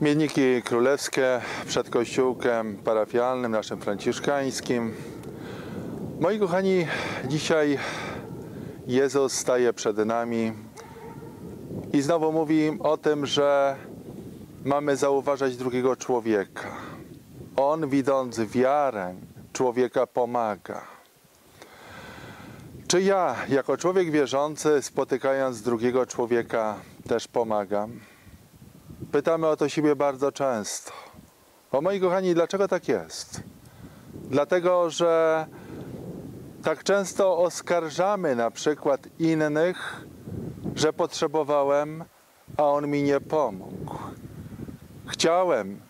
Roczniki królewskie przed kościółkiem parafialnym naszym franciszkańskim. Moi kochani, dzisiaj Jezus staje przed nami i znowu mówi o tym, że mamy zauważać drugiego człowieka. On, widząc wiarę człowieka, pomaga. Czy ja, jako człowiek wierzący, spotykając drugiego człowieka, też pomagam? Pytamy o to siebie bardzo często. O moi kochani, dlaczego tak jest? Dlatego, że tak często oskarżamy na przykład innych, że potrzebowałem, a on mi nie pomógł. Chciałem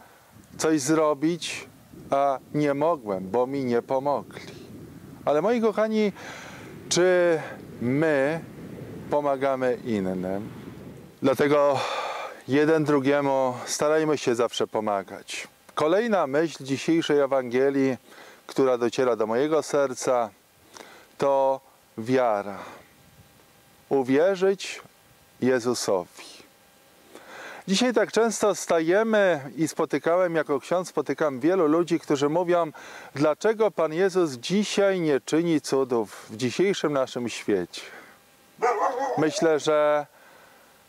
coś zrobić, a nie mogłem, bo mi nie pomogli. Ale moi kochani, czy my pomagamy innym? Dlatego jeden drugiemu starajmy się zawsze pomagać. Kolejna myśl dzisiejszej Ewangelii, która dociera do mojego serca, to wiara. Uwierzyć Jezusowi. Dzisiaj tak często stajemy i spotykałem, jako ksiądz spotykam wielu ludzi, którzy mówią, dlaczego Pan Jezus dzisiaj nie czyni cudów w dzisiejszym naszym świecie. Myślę, że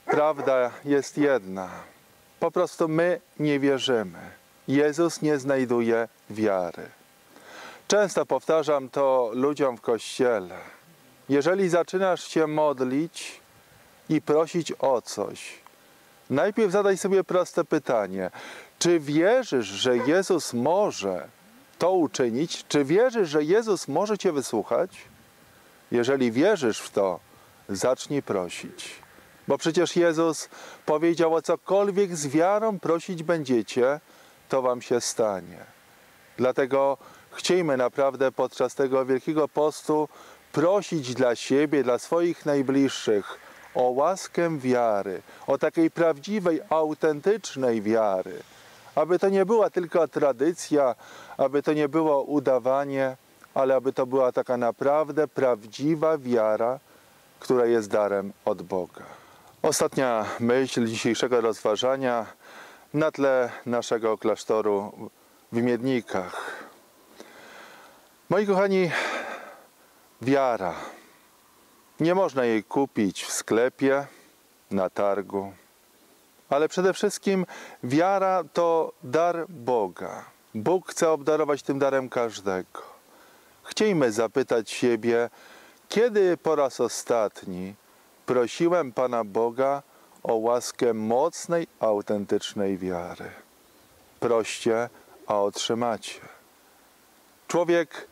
prawda jest jedna. Po prostu my nie wierzymy. Jezus nie znajduje wiary. Często powtarzam to ludziom w kościele. Jeżeli zaczynasz się modlić i prosić o coś, najpierw zadaj sobie proste pytanie: czy wierzysz, że Jezus może to uczynić? Czy wierzysz, że Jezus może Cię wysłuchać? Jeżeli wierzysz w to, zacznij prosić. Bo przecież Jezus powiedział, o cokolwiek z wiarą prosić będziecie, to wam się stanie. Dlatego chciejmy naprawdę podczas tego Wielkiego Postu prosić dla siebie, dla swoich najbliższych o łaskę wiary, o takiej prawdziwej, autentycznej wiary. Aby to nie była tylko tradycja, aby to nie było udawanie, ale aby to była taka naprawdę prawdziwa wiara, która jest darem od Boga. Ostatnia myśl dzisiejszego rozważania na tle naszego klasztoru w Miednikach. Moi kochani, wiara. Nie można jej kupić w sklepie, na targu, ale przede wszystkim wiara to dar Boga. Bóg chce obdarować tym darem każdego. Chciejmy zapytać siebie, kiedy po raz ostatni prosiłem Pana Boga o łaskę mocnej, autentycznej wiary. Proście, a otrzymacie. Człowiek,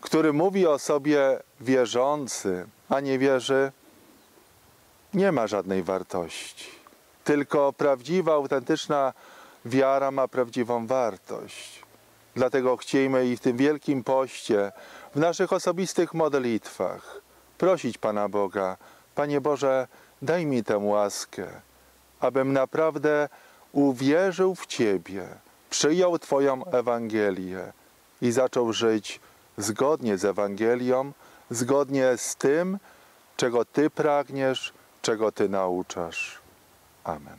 który mówi o sobie wierzący, a nie wierzy, nie ma żadnej wartości. Tylko prawdziwa, autentyczna wiara ma prawdziwą wartość. Dlatego chciejmy i w tym wielkim poście, w naszych osobistych modlitwach, prosić Pana Boga, Panie Boże, daj mi tę łaskę, abym naprawdę uwierzył w Ciebie, przyjął Twoją Ewangelię i zaczął żyć zgodnie z Ewangelią, zgodnie z tym, czego Ty pragniesz, czego Ty nauczasz. Amen.